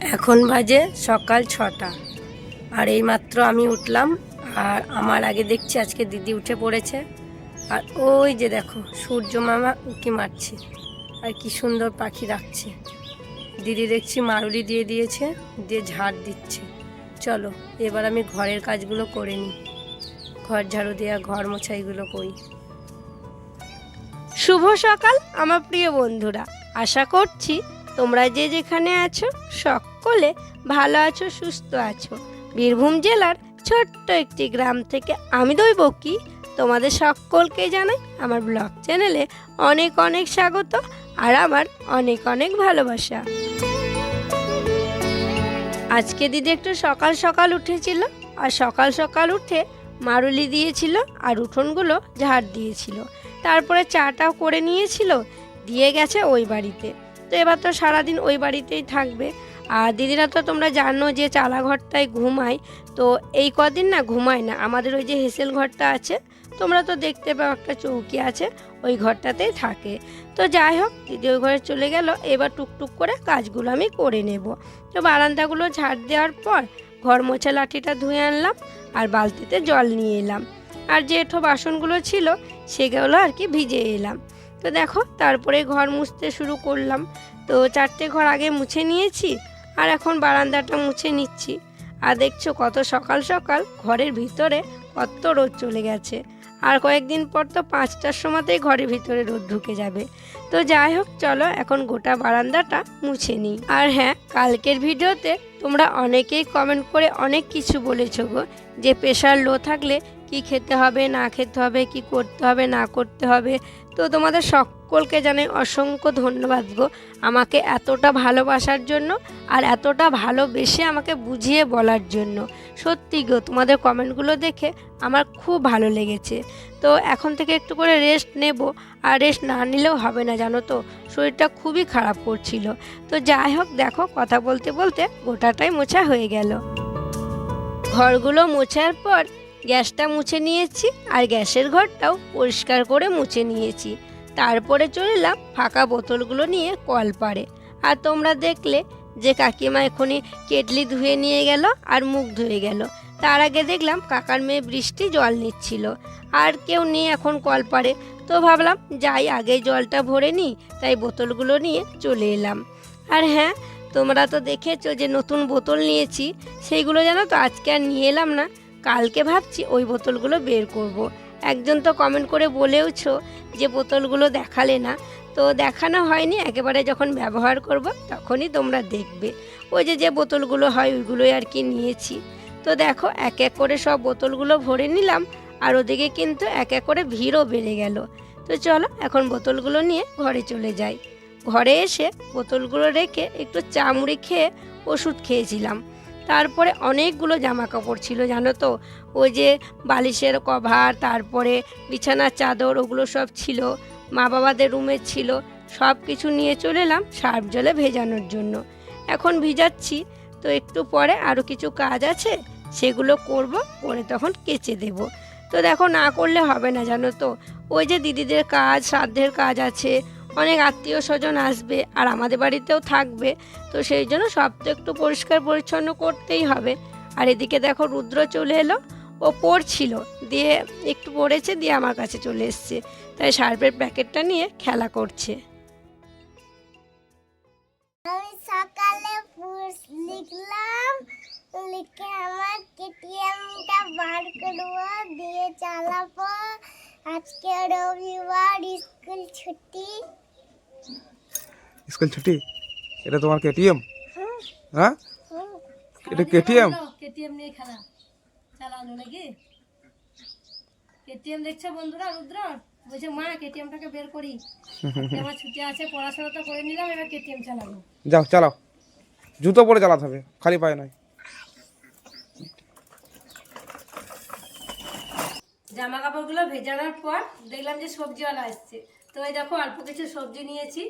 এখন বাজে সকাল ছটা। আর এইমাত্র আমি উঠলাম, আর আমার আগে দেখছি আজকে দিদি উঠে পড়েছে। আর ওই যে দেখো, সূর্য মামা উঁকি মারছে। আর কি সুন্দর পাখি রাখছে। দিদি দেখছি মারুলি দিয়ে দিয়েছে, দিয়ে ঝাড় দিচ্ছে। চলো, এবার আমি ঘরের কাজগুলো করে নিই। ঘর ঝাড়ু দেওয়া ঘর মোছাইগুলো করি। শুভ সকাল, আমার প্রিয় বন্ধুরা। আশা করছি তোমরা যে যেখানে আছো সকলে ভালো আছো, সুস্থ আছো। বীরভূম জেলার ছোট্ট একটি গ্রাম থেকে আমি দইব কি তোমাদের সকলকে জানাই আমার ব্লগ চ্যানেলে অনেক অনেক স্বাগত আর আমার অনেক অনেক ভালোবাসা। আজকে দিদি একটু সকাল সকাল উঠেছিল আর সকাল সকাল উঠে মারুলি দিয়েছিল আর উঠোনগুলো ঝাড় দিয়েছিল। তারপরে চাটাও করে নিয়েছিল, দিয়ে গেছে ওই বাড়িতে। তো এবার তো সারাদিন ওই বাড়িতেই থাকবে। আর দিদিরা তো তোমরা জানো যে চালা ঘরটায় ঘুমায়, তো এই কদিন না ঘুমায় না। আমাদের ওই যে হেসেল ঘরটা আছে, তোমরা তো দেখতে পাও একটা চৌকি আছে, ওই ঘরটাতেই থাকে। তো যাই হোক, দিদি ওই ঘরে চলে গেল, এবার টুকটুক করে কাজগুলো আমি করে নেব। তো বারান্দাগুলো ঝাড় দেওয়ার পর ঘর মোছা লাঠিটা ধুয়ে আনলাম, আর বালতিতে জল নিয়ে এলাম। আর যে এঁঠো বাসনগুলো ছিল, সেগুলো আর কি ভিজে এলাম। তো দেখো, তারপরে ঘর মুছতে শুরু করলাম। তো চারটে ঘর আগে মুছে নিয়েছি আর এখন বারান্দাটা মুছে নিচ্ছি। আর দেখছ কত সকাল সকাল ঘরের ভিতরে কত রোদ চলে গেছে। আর কয়েকদিন পর তো পাঁচটার সময়তেই ঘরের ভিতরে রোদ ঢুকে যাবে। তো যাই হোক, চলো এখন গোটা বারান্দাটা মুছে নিই। আর হ্যাঁ কালকের ভিডিওতে তোমরা অনেকেই কমেন্ট করে অনেক কিছু বলেছ গো। যে প্রেশার লো থাকলে কি খেতে হবে, না খেতে হবে, কি করতে হবে, না করতে হবে। তো তোমাদের সকলকে জানাই অসংখ্য ধন্যবাদ গো। আমাকে এতটা ভালোবাসার জন্য আর এতটা ভালোবেসে আমাকে বুঝিয়ে বলার জন্য। সত্যি গো, তোমাদের কমেন্টগুলো দেখে আমার খুব ভালো লেগেছে। তো এখন থেকে একটু করে রেস্ট নেব। আর রেস্ট না নিলেও হবে না, জানো তো? শরীরটা খুবই খারাপ করছিল। তো যাই হোক, দেখো কথা বলতে বলতে গোটাটাই মোছা হয়ে গেল। ঘরগুলো মোছার পর গ্যাসটা মুছে নিয়েছি আর গ্যাসের ঘরটাও পরিষ্কার করে মুছে নিয়েছি। তারপরে চলে এলাম ফাঁকা বোতলগুলো নিয়ে কল পারে আর তোমরা দেখলে যে কাকিমা এখনই কেটলি ধুয়ে নিয়ে গেল আর মুখ ধুয়ে গেল। তার আগে দেখলাম কাকার মেয়ে বৃষ্টি জল নিচ্ছিল। আর কেউ নেই এখন কল পারে তো ভাবলাম যাই, আগে জলটা ভরে নিই, তাই বোতলগুলো নিয়ে চলে এলাম। আর হ্যাঁ তোমরা তো দেখেছ যে নতুন বোতল নিয়েছি, সেইগুলো জানো তো আজকে আর নিয়ে এলাম না। কালকে ভাবছি ওই বোতলগুলো বের করব। একজন তো কমেন্ট করে বলেওছো যে বোতলগুলো দেখালে না। তো দেখানো হয়নি, একেবারে যখন ব্যবহার করব তখনই তোমরা দেখবে। ওই যে যে বোতলগুলো হয় ওইগুলোই আর কি নিয়েছি। তো দেখো, এক এক করে সব বোতলগুলো ভরে নিলাম আর ওদিকে কিন্তু এক এক করে ভিড়ও বেড়ে গেল। তো চলো, এখন বোতলগুলো নিয়ে ঘরে চলে যাই। ঘরে এসে বোতলগুলো রেখে একটু চা মুড়ি খেয়ে ওষুধ খেয়েছিলাম। তারপরে অনেকগুলো জামা কাপড় ছিল, জানো তো? ওই যে বালিশের কভার, তারপরে বিছানার চাদর, ওগুলো সব ছিল। মা বাবাদের রুমে ছিল। সব কিছু নিয়ে চলে এলাম সার্ফ জলে ভেজানোর জন্য। এখন ভিজাচ্ছি, তো একটু পরে আরও কিছু কাজ আছে, সেগুলো করব, করে তখন কেচে দেব। তো দেখো, না করলে হবে না, জানো তো? ওই যে দিদিদের কাজ শ্রাদ্ধের কাজ আছে অনেক আত্মীয় স্বজন আসবে আর আমাদের বাড়িতেও থাকবে। তো সেই জন্য সব তো একটু পরিষ্কার পরিচ্ছন্ন করতেই হবে। আর এদিকে দেখো রুদ্র চলে এলো। ও পড়ছিল, দিয়ে একটু পড়েছে, দিয়ে আমার কাছে চলে এসছে। তাই সার্ফের প্যাকেটটা নিয়ে খেলা করছে। আমি সকালে লিখলাম, লিখে আমার কেটিএমটা বার করব, দিয়ে চালাবো। আজকে রবিবার, স্কুল ছুটি। স্কুল ছুটি? এটা তোমার কেটিএম? হ্যাঁ? এটা কেটিএম? কেটিএম নিয়ে খেলা। চালানো নাকি? কেটিএম দেখছে বন্ধুরা রুদ্র? বলছে মা কেটিএমটাকে বের করি। আমার ছুটি আছে পড়াশোনা তো করে নিলাম এবার কেটিএম চালাবো। যাও চালাও। জুতো পরে চালাতে হবে খালি পায়ে নয়। জামা কাপড়গুলো ভেজানোর পর দেখলাম যে সবজিওয়ালা আসছে তো এই দেখো অল্প কিছু সবজি নিয়েছি।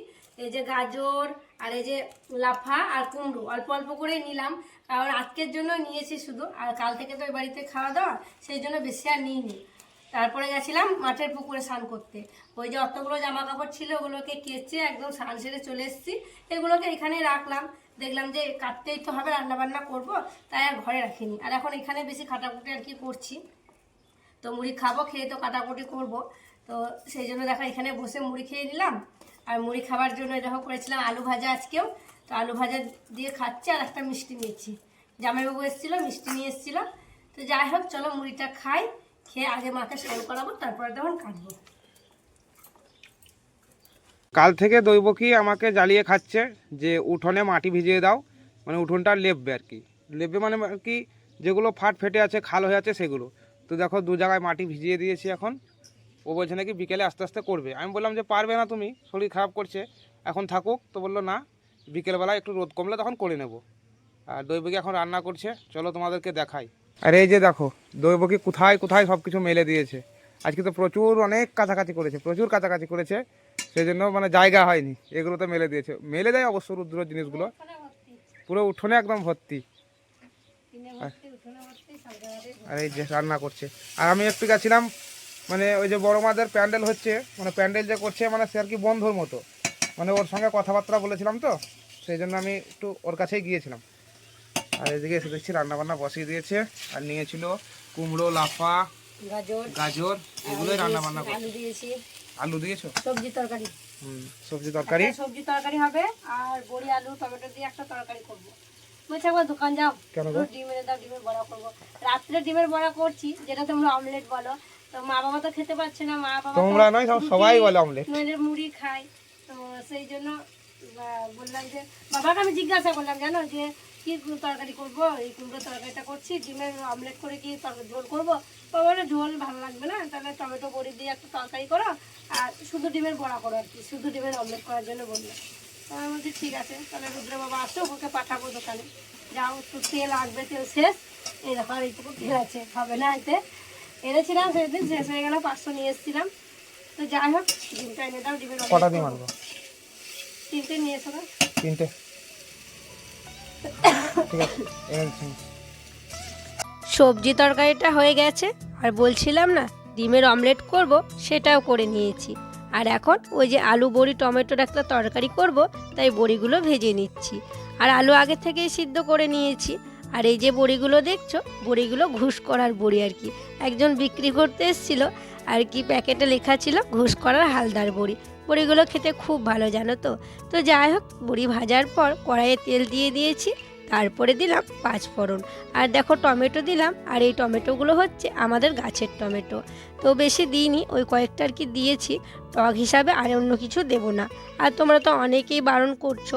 এই যে গাজর, আর এই যে লাফা, আর কুমড়ো। অল্প অল্প করে নিলাম। কারণ আজকের জন্য নিয়েছি শুধু। আর কাল থেকে তো ওই বাড়িতে খাওয়া দাওয়া, সেই জন্য বেশি আর নিইনি। তারপরে গেছিলাম মাঠের পুকুরে স্নান করতে। ওই যে অতগুলো জামা কাপড় ছিল, ওগুলোকে কেচে একদম স্নান সেরে চলে এসেছি। এগুলোকে এখানে রাখলাম। দেখলাম যে কাটতেই তো হবে রান্না বান্না করব, তাই আর ঘরে রাখিনি। আর এখন এখানে বেশি কাটাকুটি আর কি করছি। তো মুড়ি খাব, খেয়ে তো কাটাকুটি করব। তো সেই জন্য দেখো এখানে বসে মুড়ি খেয়ে নিলাম। আর মুড়ি খাবার জন্য দেখো করেছিলাম আলু ভাজা আজকেও। তো আলু ভাজা দিয়ে খাচ্ছি আর একটা মিষ্টি নিয়েছি। জামাইবাবু এসেছিল, মিষ্টি নিয়ে এসেছিল। তো যাই হোক, চলো মুড়িটা খাই, খেয়ে আগে মাকে স্নান করাবো, তারপরে তখন কাটবো কাল থেকে দৈবকী আমাকে জ্বালিয়ে খাচ্ছে যে উঠোনে মাটি ভিজিয়ে দাও। মানে উঠোনটা লেপবে আর কি। লেপবে মানে আর কি যেগুলো ফাট ফেটে আছে, খাল হয়ে আছে সেগুলো। তো দেখো দু জায়গায় মাটি ভিজিয়ে দিয়েছি এখন। ও বলছে নাকি বিকেলে আস্তে আস্তে করবে। আমি বললাম যে পারবে না তুমি শরীর খারাপ করছে এখন থাকুক। তো বলল না বিকেলবেলা একটু রোদ কমলে তখন করে নেব। আর দৈবকী এখন রান্না করছে। চলো তোমাদেরকে দেখাই। আর এই যে দেখো দৈবকী কোথায় কোথায় সব কিছু মেলে দিয়েছে। আজকে তো প্রচুর অনেক কাছাকাছি করেছে প্রচুর কাছাকাছি করেছে। সেই জন্য মানে জায়গা হয়নি এগুলো তো মেলে দিয়েছে। মেলে দেয় অবশ্য রুদ্র জিনিসগুলো। পুরো উঠোনে একদম ভর্তি। আর এই যে রান্না করছে। আর আমি একটু গেছিলাম মানে ওই যে বড় মাদের প্যান্ডেল হচ্ছে মানে প্যান্ডেল যে করছে মানে সে আর কি বন্ধুর মতো। মানে ওর সঙ্গে কথাবার্তা বলেছিলাম তো সেই জন্য আমি একটু ওর কাছেই গিয়েছিলাম। আর এদিকে এসে দেখছি রান্না বান্না বসিয়ে দিয়েছে আর নিয়েছিল কুমড়ো লাফা গাজর। গাজর এগুলোই রান্না বান্না করছে। আলু দিয়েছি। আলু দিয়েছ? সবজি তরকারি। হুম সবজি তরকারি? সবজি তরকারি হবে আর বড়ি আলু টমেটো দিয়ে একটা তরকারি করব। বলছি একবার দোকান যাও। কেন ডিমের দাও ডিমের বড়া করব। রাত্রে ডিমের বড়া করছি যেটা তোমরা অমলেট বলো তো মা বাবা তো খেতে পারছে না মা বাবা তোমরা নয় সব সবাই বলে অমলেট নইলে মুড়ি খায়। তো সেই জন্য বললাম যে বাবাকে আমি জিজ্ঞাসা করলাম জানো যে কি তরকারি করব? এই কুমড়ো তরকারিটা করছি ডিমের অমলেট করে কি ঝোল করব? বাবা ঝোল ভালো লাগবে না তাহলে টমেটো বড়ি দিয়ে একটা তরকারি করো আর শুধু ডিমের বড়া করো আর কি শুধু ডিমের অমলেট করার জন্য বলল আমি বলছি ঠিক আছে তাহলে রুদ্র বাবা আসো ওকে পাঠাবো দোকানে। যাও একটু তেল আসবে তেল শেষ এই দেখো আর এইটুকু তেল আছে হবে না এতে। এনেছিলাম সেদিন শেষ হয়ে গেল পাঁচশো নিয়ে এসেছিলাম। তো যাই হোক ডিমটা এনে দাও ডিমের কটা করব। মারবো তিনটে নিয়ে এসো তিনটে। ঠিক আছে এনে দিচ্ছি। সবজি তরকারিটা হয়ে গেছে আর বলছিলাম না ডিমের অমলেট করব সেটাও করে নিয়েছি। আর এখন ওই যে আলু বড়ি টমেটোর একটা তরকারি করব তাই বড়িগুলো ভেজে নিচ্ছি। আর আলু আগে থেকেই সিদ্ধ করে নিয়েছি আর এই যে বড়িগুলো দেখছ, বড়িগুলো ঘুষ করার বড়ি আর কি। একজন বিক্রি করতে এসেছিল, আর কি প্যাকেটে লেখা ছিল, ঘুষ করার হালদার বড়ি। বড়িগুলো খেতে খুব ভালো, জানো তো? তো যাই হোক, বড়ি ভাজার পর কড়াইয়ে তেল দিয়ে দিয়েছি। তারপরে দিলাম পাঁচ ফোড়ন। আর দেখো টমেটো দিলাম, আর এই টমেটোগুলো হচ্ছে আমাদের গাছের টমেটো। তো বেশি দিইনি, ওই কয়েকটা আর কি দিয়েছি, টক হিসাবে আর অন্য কিছু দেব না। আর তোমরা তো অনেকেই বারণ করছ,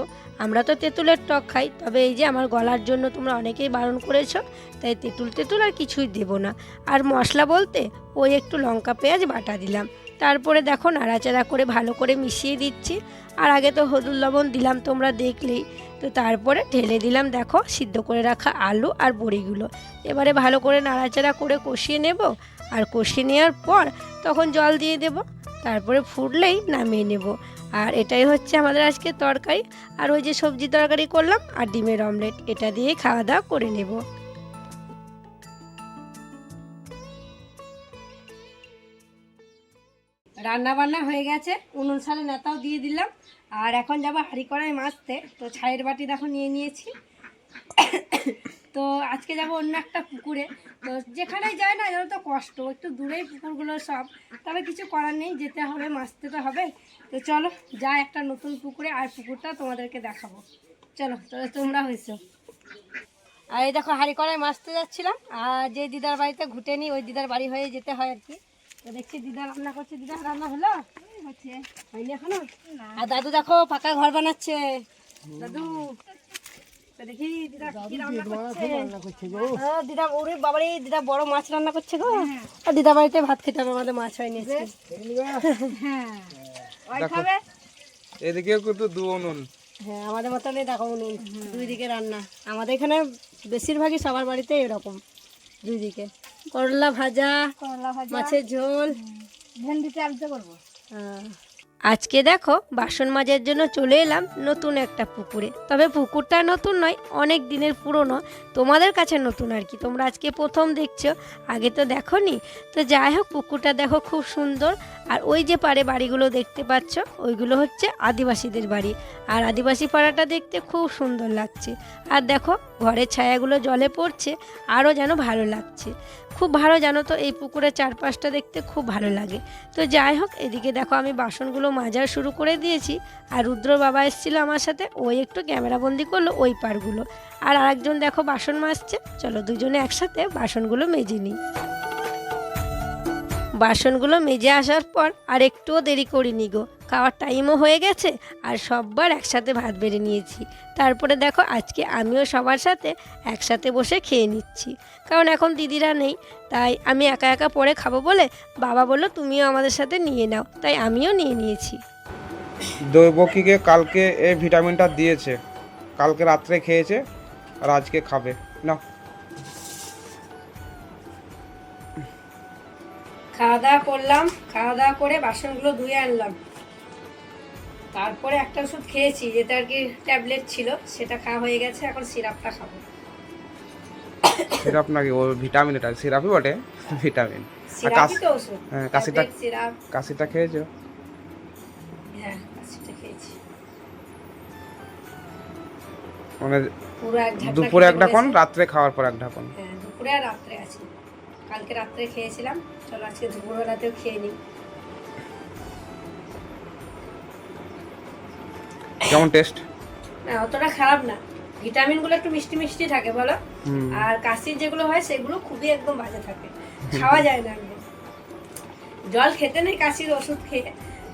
আমরা তো তেঁতুলের টক খাই, তবে এই যে আমার গলার জন্য তোমরা অনেকেই বারণ করেছ, তাই তেঁতুল তেঁতুল আর কিছুই দেব না। আর মশলা বলতে ওই একটু লঙ্কা, পেঁয়াজ বাটা দিলাম। তারপরে দেখো নাড়াচাড়া করে ভালো করে মিশিয়ে দিচ্ছি। আর আগে তো হলুদ লবণ দিলাম, তোমরা দেখলেই। তো তারপরে ঢেলে দিলাম, দেখো, সিদ্ধ করে রাখা আলু আর বড়িগুলো। এবারে ভালো করে নাড়াচাড়া করে কষিয়ে নেব। আর কষিয়ে নেওয়ার পর তখন জল দিয়ে দেব। তারপরে ফুটলেই নামিয়ে নেব। আর এটাই হচ্ছে আমাদের আজকে তরকারি। আর ওই যে সবজি তরকারি করলাম আর ডিমের অমলেট, এটা দিয়ে খাওয়া দাওয়া করে নেব। রান্না বান্না হয়ে গেছে। উনুন সালে নেতাও দিয়ে দিলাম। আর এখন যাব হাঁড়ি কড়াই মাছতে তো ছাইয়ের বাটি দেখো নিয়ে নিয়েছি। তো আজকে যাব অন্য একটা পুকুরে। তো যেখানেই যায় না যেন তো কষ্ট। একটু দূরেই পুকুরগুলো সব। তবে কিছু করার নেই, যেতে হবে মাছতে তো হবে। তো চলো, যাই একটা নতুন পুকুরে। আর পুকুরটা তোমাদেরকে দেখাবো। চলো, তাহলে তোমরা হয়েছো। আর এই দেখো হাঁড়ি কড়াই মাছতে যাচ্ছিলাম। আর যে দিদার বাড়িতে ঘুটে নিই ওই দিদার বাড়ি হয়ে যেতে হয় আর কি। দেখছি দিদা রান্না করছে। দিদা রান্না হলো? হচ্ছে। হয়নি এখনও? আর দাদু দেখো পাকা ঘর বানাচ্ছে। দাদু দেখি দিদা কি রান্না করছে। হ্যাঁ, দিদা ওরে বাবারে দিদা বড় মাছ রান্না করছে গো। আর দিদা বাড়িতে ভাত খেতে হবে আমাদের মাছ হয়নি। দেখো এদিকেও কিন্তু দু উনুন হ্যাঁ আমাদের মতনই দেখো উনুন দুই দিকে রান্না। আমাদের এখানে বেশিরভাগই সবার বাড়িতে এরকম দুই দিকে। করলা ভাজা করলা ভাজা। মাছের ঝোল। ভেন্ডিতে আলুতে করব? হ্যাঁ। আজকে দেখো বাসন মাজার জন্য চলে এলাম নতুন একটা পুকুরে। তবে পুকুরটা নতুন নয়, অনেক দিনের পুরনো। তোমাদের কাছে নতুন আর কি, তোমরা আজকে প্রথম দেখছ, আগে তো দেখো নি তো যাই হোক, পুকুরটা দেখো খুব সুন্দর। আর ওই যে পারে বাড়িগুলো দেখতে পাচ্ছ, ওইগুলো হচ্ছে আদিবাসীদের বাড়ি। আর আদিবাসী পাড়াটা দেখতে খুব সুন্দর লাগছে। আর দেখো, ঘরের ছায়াগুলো জলে পড়ছে, আরও যেন ভালো লাগছে। খুব ভালো জানো তো, এই পুকুরের চারপাশটা দেখতে খুব ভালো লাগে। তো যাই হোক, এদিকে দেখো আমি বাসনগুলো মাজা শুরু করে দিয়েছি। আর রুদ্র বাবা এসেছিল আমার সাথে ওই একটু ক্যামেরাবন্দি করল ওই পারগুলো। আর আরেকজন দেখো বাসন মাজছে, চলো দুজনে একসাথে বাসনগুলো মেজে নিই। বাসনগুলো মেজে আসার পর আর একটুও দেরি করিনি গো। খাওয়ার টাইমও হয়ে গেছে আর সববার একসাথে ভাত বেড়ে নিয়েছি। তারপরে দেখো আজকে আমিও সবার সাথে একসাথে বসে খেয়ে নিচ্ছি। কারণ এখন দিদিরা নেই তাই আমি একা একা পরে খাব বলে বাবা বলল তুমিও আমাদের সাথে নিয়ে নাও তাই আমিও নিয়ে নিয়েছি। দৈবকীকে কালকে এই ভিটামিনটা দিয়েছে কালকে রাত্রে খেয়েছে আর আজকে খাবে। না খাওয়া দাওয়া করলাম খাওয়া দাওয়া করে বাসনগুলো ধুয়ে আনলাম। তারপরে একটা ওষুধ খেয়েছি যেটা আর কি ট্যাবলেট ছিল সেটা খাওয়া হয়ে গেছে এখন সিরাপটা খাব। সিরাপ নাকি? ও ভিটামিন এটা সিরাপই বটে ভিটামিন। কাশি- তো হ্যাঁ, কাশিটা- সিরাপ। কাশিটা খেয়েছো? হ্যাঁ কাশিটা খেয়েছি। মানে পুরো এক ঝাপটা দুপুরে এক ঢাকন। রাত্রে খাওয়ার পর এক ঢাকন। হ্যাঁ দুপুরে আর রাত্রে আছে। কালকে রাত্রে খেয়েছিলাম চলো আজকে দুপুরবেলাতেও খেয়ে নিই। কেমন টেস্ট না অতটা খারাপ না। ভিটামিনগুলো একটু মিষ্টি মিষ্টি থাকে বলো? আর কাশির যেগুলো হয় সেগুলো খুবই একদম বাজে থাকে। খাওয়া যায় না একদম। জল খেতে নেই কাশির ওষুধ খেয়ে।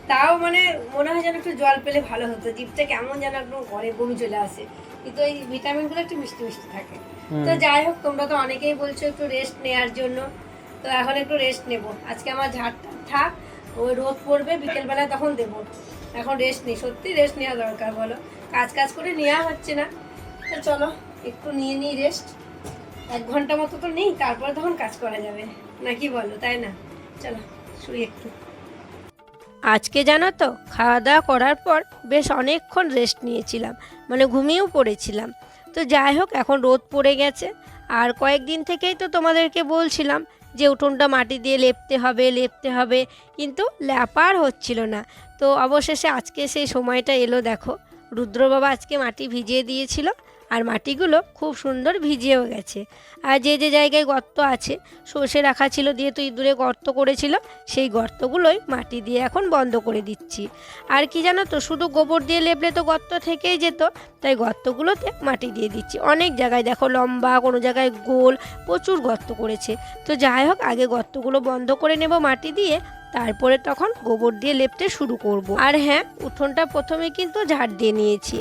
তাও মানে মনে হয় যেন একটু জল পেলে ভালো হতো। জিভটা কেমন যেন একদম ঘরে বমি চলে আসে। কিন্তু এই ভিটামিনগুলো একটু মিষ্টি মিষ্টি থাকে। তো যাই হোক তোমরা তো অনেকেই বলছো একটু রেস্ট নেওয়ার জন্য। তো এখন একটু রেস্ট নেব। আজকে আমার ঝাড়টা থাক ওই রোদ পড়বে বিকেলবেলা তখন দেবো। এখন রেস্ট নিই। সত্যি রেস্ট নেওয়া দরকার, বলো। কাজ কাজ করে নেওয়া হচ্ছে না। তো চলো, একটু নিয়ে নিই রেস্ট এক ঘণ্টা মতো তো নেই, তারপরে তখন কাজ করা যাবে। নাকি বলো, তাই না? চলো, শুই একটু। আজকে জানো তো খাওয়া দাওয়া করার পর বেশ অনেকক্ষণ রেস্ট নিয়েছিলাম মানে ঘুমিয়েও পড়েছিলাম। তো যাই হোক, এখন রোদ পড়ে গেছে। আর কয়েকদিন থেকেই তো তোমাদেরকে বলছিলাম যে উঠোনটা মাটি দিয়ে লেপতে হবে লেপতে হবে, কিন্তু ল্যাপার হচ্ছিল না। তো অবশেষে আজকে সেই সময়টা এলো, দেখো। রুদ্র বাবা আজকে মাটি ভিজিয়ে দিয়েছিল। আর মাটিগুলো খুব সুন্দর ভিজিয়েও গেছে। আর যে যে জায়গায় গর্ত আছে, সর্ষে রাখা ছিল দিয়ে তুই দূরে গর্ত করেছিল, সেই গর্তগুলোই মাটি দিয়ে এখন বন্ধ করে দিচ্ছি। আর কি জানো তো, শুধু গোবর দিয়ে লেপলে তো গর্ত থেকেই যেত, তাই গর্তগুলোতে মাটি দিয়ে দিচ্ছি। অনেক জায়গায় দেখো লম্বা, কোনো জায়গায় গোল, প্রচুর গর্ত করেছে। তো যাই হোক, আগে গর্তগুলো বন্ধ করে নেব মাটি দিয়ে, তারপরে তখন গোবর দিয়ে লেপতে শুরু করব। আর হ্যাঁ উঠোনটা প্রথমে কিন্তু ঝাড় দিয়ে নিয়েছি।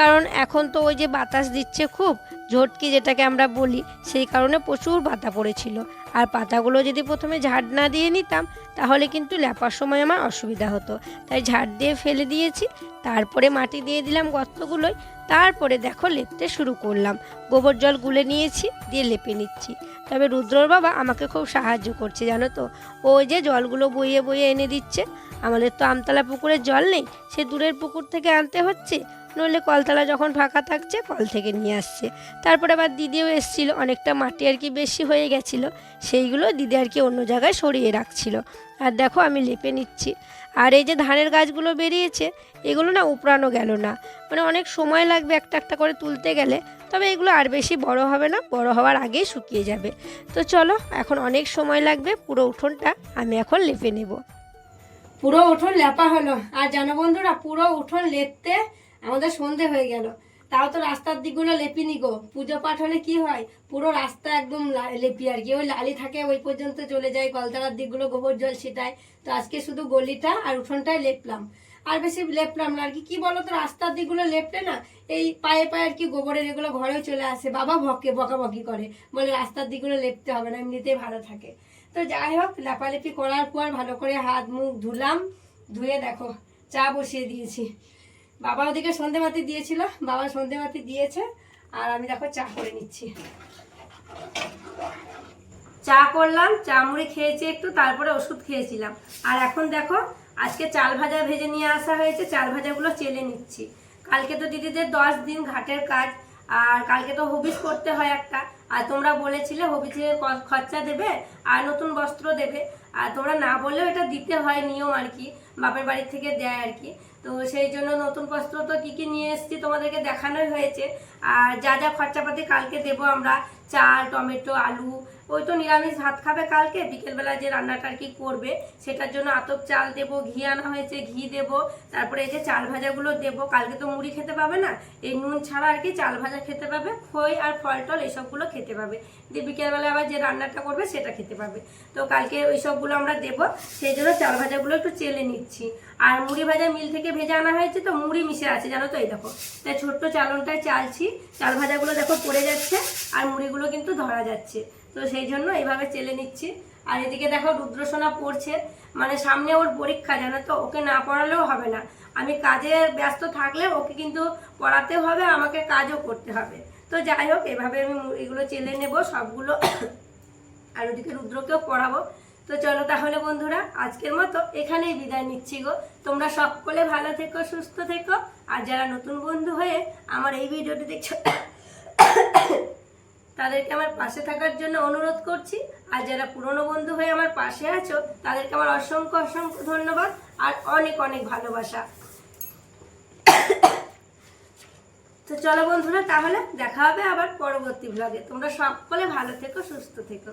কারণ এখন তো ওই যে বাতাস দিচ্ছে খুব, ঝটকি যেটাকে আমরা বলি, সেই কারণে প্রচুর পাতা পড়েছিল। আর পাতাগুলো যদি প্রথমে ঝাড় না দিয়ে নিতাম, তাহলে কিন্তু লেপার সময় আমার অসুবিধা হতো। তাই ঝাড় দিয়ে ফেলে দিয়েছি, তারপরে মাটি দিয়ে দিলাম গর্তগুলোই তারপরে দেখো লেপতে শুরু করলাম। গোবর জল গুলে নিয়েছি, দিয়ে লেপে নিচ্ছি। তবে রুদ্রর বাবা আমাকে খুব সাহায্য করছে, জানো তো? ওই যে জলগুলো বইয়ে বইয়ে এনে দিচ্ছে। আমাদের তো আমতলা পুকুরের জল নেই, সে দূরের পুকুর থেকে আনতে হচ্ছে। নইলে কলতলা যখন ফাঁকা থাকছে, কল থেকে নিয়ে আসছে। তারপরে আবার দিদিও এসছিল, অনেকটা মাটি আর কি বেশি হয়ে গেছিল, সেইগুলো দিদি আর কি অন্য জায়গায় সরিয়ে রাখছিল। আর দেখো আমি লেপে নিচ্ছি। আর এই যে ধানের গাছগুলো বেরিয়েছে, এগুলো না উপড়ানো গেল না। মানে অনেক সময় লাগবে একটা একটা করে তুলতে গেলে, তবে এগুলো আর বেশি বড় হবে না, বড় হওয়ার আগেই শুকিয়ে যাবে। তো চলো, এখন অনেক সময় লাগবে, পুরো উঠোনটা আমি এখন লেপে নেব। পুরো উঠোন লেপা হলো। আর জানো বন্ধুরা, পুরো উঠোন লেপতে আমাদের সন্ধে হয়ে গেল। তাও তো রাস্তার দিকগুলো লেপিনি গো। পুজো পাঠ হলে কি হয়? পুরো রাস্তা একদম লেপি আর কি। ওই লালি থাকে, ওই পর্যন্ত চলে যায়। কলতলার দিকগুলো গোবর জল সেটাই তো আজকে শুধু গলিটা আর উঠোনটাই লেপলাম। আর বেশি লেপলাম না আর কি। কি বলো তো রাস্তার দিকগুলো লেপলে না, এই পায়ে পায়ে আর কি গোবরের এগুলো ঘরেও চলে আসে। বাবা ভকে, বকাবকি করে। বলে রাস্তার দিকগুলো লেপতে হবে না, এমনিতেই ভালো থাকে। তো যাই হোক, লেপালেপি করার পর ভালো করে হাত মুখ ধুলাম, ধুয়ে দেখো, চা বসিয়ে দিয়েছি। বাবা ওদিকে সন্ধে বাতি দিয়েছিল, বাবা সন্ধে বাতি দিয়েছে, আর আমি দেখো চা করে নিচ্ছি। চা করলাম, চা মুড়ি খেয়েছি একটু, তারপরে ওষুধ খেয়েছিলাম। আর এখন দেখো, আজকে চাল ভাজা ভেজে নিয়ে আসা হয়েছে, চাল ভাজাগুলো চেলে নিচ্ছি। কালকে তো দিদিদের দশ দিন ঘাটের কাজ, আর কালকে তো হবিস করতে হয় একটা। আর তোমরা বলেছিলে হবিজের খরচা দেবে আর নতুন বস্ত্র দেবে। আর তোমরা না বললেও এটা দিতে হয় নিয়ম আর কি, বাপের বাড়ি থেকে দেয় আর কি। তো সেই জন্য নতুন বস্ত্র তো কী কী নিয়ে এসেছি তোমাদেরকে দেখানোই হয়েছে। আর যা যা খরচাপাতি কালকে দেবো আমরা, চাল, টমেটো, আলু ওই তো নিরামিষ ভাত খাবে কালকে, বিকেলবেলা যে রান্নাটা আর কি করবে, সেটার জন্য আতপ চাল দেবো, ঘি আনা হয়েছে, ঘি দেবো, তারপরে এই যে চাল ভাজাগুলো দেবো, কালকে তো মুড়ি খেতে পাবে না, এই নুন ছাড়া আর কি চাল ভাজা খেতে পাবে, খই আর ফল টল এইসবগুলো খেতে পাবে। দিয়ে বিকেলবেলা আবার যে রান্নাটা করবে সেটা খেতে পাবে। তো কালকে ওই সবগুলো আমরা দেবো, সেই জন্য চাল ভাজাগুলো একটু চেলে নিচ্ছি। আর মুড়ি ভাজা মিল থেকে ভেজে আনা হয়েছে তো মুড়ি মিশে আছে, জানো তো এই দেখো। তাই ছোট্ট চালনটায় চালছি, চাল ভাজাগুলো দেখো পড়ে যাচ্ছে, আর মুড়িগুলো কিন্তু ধরা যাচ্ছে। তো সেই জন্য এইভাবে চেলে নিচ্ছি। আর এদিকে দেখো রুদ্রসোনা পড়ছে। মানে সামনে ওর পরীক্ষা, জানো তো? ওকে না পড়ালেও হবে না। আমি কাজে ব্যস্ত থাকলে ওকে কিন্তু পড়াতে হবে, আমাকে কাজও করতে হবে। তো যাই হোক, এভাবে আমি এগুলো চেলে নেব, সবগুলো। আর ওদিকে রুদ্রকেও পড়াবো। তো চলো তাহলে বন্ধুরা, আজকের মতো এখানেই বিদায় নিচ্ছি গো। তোমরা সকলে ভালো থেকো, সুস্থ থেকো। আর যারা নতুন বন্ধু হয়ে আমার এই ভিডিওটি দেখছ তাদেরকে আমার পাশে থাকার জন্য অনুরোধ করছি। আর যারা পুরনো বন্ধু হয়ে আমার পাশে আছো, তাদেরকে আমার অসংখ্য অসংখ্য ধন্যবাদ আর অনেক অনেক ভালোবাসা। তো চলো বন্ধুরা, তাহলে দেখা হবে আবার পরবর্তী ব্লগে তোমরা সকলে ভালো থেকো, সুস্থ থেকো।